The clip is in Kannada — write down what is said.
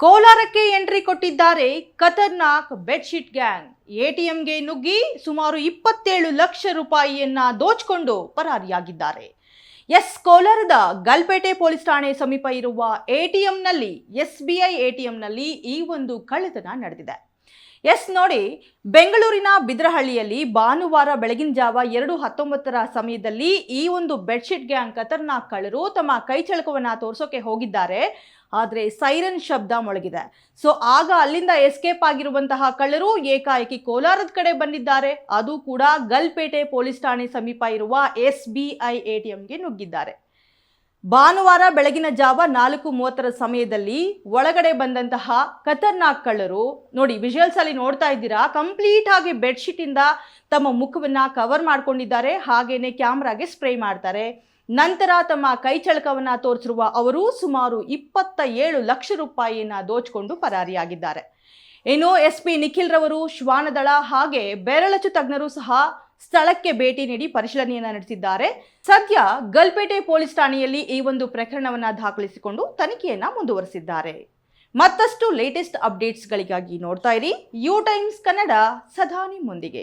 ಕೋಲಾರಕ್ಕೆ ಎಂಟ್ರಿ ಕೊಟ್ಟಿದ್ದಾರೆ ಖತರ್ನಾಕ್ ಬೆಡ್ಶೀಟ್ ಗ್ಯಾಂಗ್. ಎಟಿಎಂಗೆ ನುಗ್ಗಿ ಸುಮಾರು ಇಪ್ಪತ್ತೇಳು ಲಕ್ಷ ರೂಪಾಯಿಯನ್ನ ದೋಚಿಕೊಂಡು ಪರಾರಿಯಾಗಿದ್ದಾರೆ. ಎಸ್ ಕೋಲಾರದ ಗಲ್ಪೇಟೆ ಪೊಲೀಸ್ ಠಾಣೆ ಸಮೀಪ ಇರುವ ಎಟಿಎಂನಲ್ಲಿ ಎಸ್ ಬಿ ಐ ಎಟಿಎಂನಲ್ಲಿ ಈ ಒಂದು ಕಳ್ಳತನ ನಡೆದಿದೆ. ಎಸ್ ನೋಡಿ, ಬೆಂಗಳೂರಿನ ಬಿದ್ರಹಳ್ಳಿಯಲ್ಲಿ ಭಾನುವಾರ ಬೆಳಗಿನ ಜಾವ ಎರಡು ಹತ್ತೊಂಬತ್ತರ ಸಮಯದಲ್ಲಿ ಈ ಒಂದು ಬೆಡ್ಶೀಟ್ ಗ್ಯಾಂಗ್ ಖತರ್ನಾಕ್ ಕಳ್ಳರು ತಮ್ಮ ಕೈ ತೋರಿಸೋಕೆ ಹೋಗಿದ್ದಾರೆ. ಆದರೆ ಸೈರನ್ ಶಬ್ದ ಮೊಳಗಿದೆ. ಸೊ, ಆಗ ಅಲ್ಲಿಂದ ಎಸ್ಕೇಪ್ ಆಗಿರುವಂತಹ ಕಳ್ಳರು ಏಕಾಏಕಿ ಕೋಲಾರದ ಕಡೆ ಬಂದಿದ್ದಾರೆ. ಅದು ಕೂಡ ಗಲ್ಪೇಟೆ ಪೊಲೀಸ್ ಠಾಣೆ ಸಮೀಪ ಇರುವ S B I A T ಎಂಗೆ ನುಗ್ಗಿದ್ದಾರೆ. ಭಾನುವಾರ ಬೆಳಗಿನ ಜಾವ ನಾಲ್ಕು ಮೂವತ್ತರ ಸಮಯದಲ್ಲಿ ಒಳಗಡೆ ಬಂದಂತಹ ಖತರ್ನಾಕ್ ಕಳ್ಳರು, ನೋಡಿ ವಿಜುವಲ್ಸ್ ಅಲ್ಲಿ ನೋಡ್ತಾ ಇದ್ದೀರಾ ಕಂಪ್ಲೀಟ್ ಆಗಿ ಬೆಡ್ಶೀಟ್ ಇಂದ ತಮ್ಮ ಮುಖವನ್ನ ಕವರ್ ಮಾಡ್ಕೊಂಡಿದ್ದಾರೆ, ಹಾಗೇನೆ ಕ್ಯಾಮ್ರಾಗೆ ಸ್ಪ್ರೇ ಮಾಡ್ತಾರೆ. ನಂತರ ತಮ್ಮ ಕೈ ಚಳಕವನ್ನ ತೋರಿಸಿರುವ ಅವರು ಸುಮಾರು ಇಪ್ಪತ್ತ ಏಳು ಲಕ್ಷ ರೂಪಾಯಿಯನ್ನ ದೋಚಿಕೊಂಡು ಪರಾರಿಯಾಗಿದ್ದಾರೆ. ಇನ್ನು ಎಸ್ ಪಿ ನಿಖಿಲ್ ರವರು, ಶ್ವಾನದಳ ಹಾಗೆ ಬೆರಳಚ್ಚು ತಜ್ಞರು ಸಹ ಸ್ಥಳಕ್ಕೆ ಭೇಟಿ ನೀಡಿ ಪರಿಶೀಲನೆಯನ್ನ ನಡೆಸಿದ್ದಾರೆ. ಸದ್ಯ ಗಲ್ಪೇಟೆ ಪೊಲೀಸ್ ಠಾಣೆಯಲ್ಲಿ ಈ ಒಂದು ಪ್ರಕರಣವನ್ನ ದಾಖಲಿಸಿಕೊಂಡು ತನಿಖೆಯನ್ನ ಮುಂದುವರೆಸಿದ್ದಾರೆ. ಮತ್ತಷ್ಟು ಲೇಟೆಸ್ಟ್ ಅಪ್ಡೇಟ್ಸ್ಗಳಿಗಾಗಿ ನೋಡ್ತಾ ಇರಿ. ಯು ಟೈಮ್ಸ್ ಕನ್ನಡ ಸದಾ ನಿಮ್ಮೊಂದಿಗೆ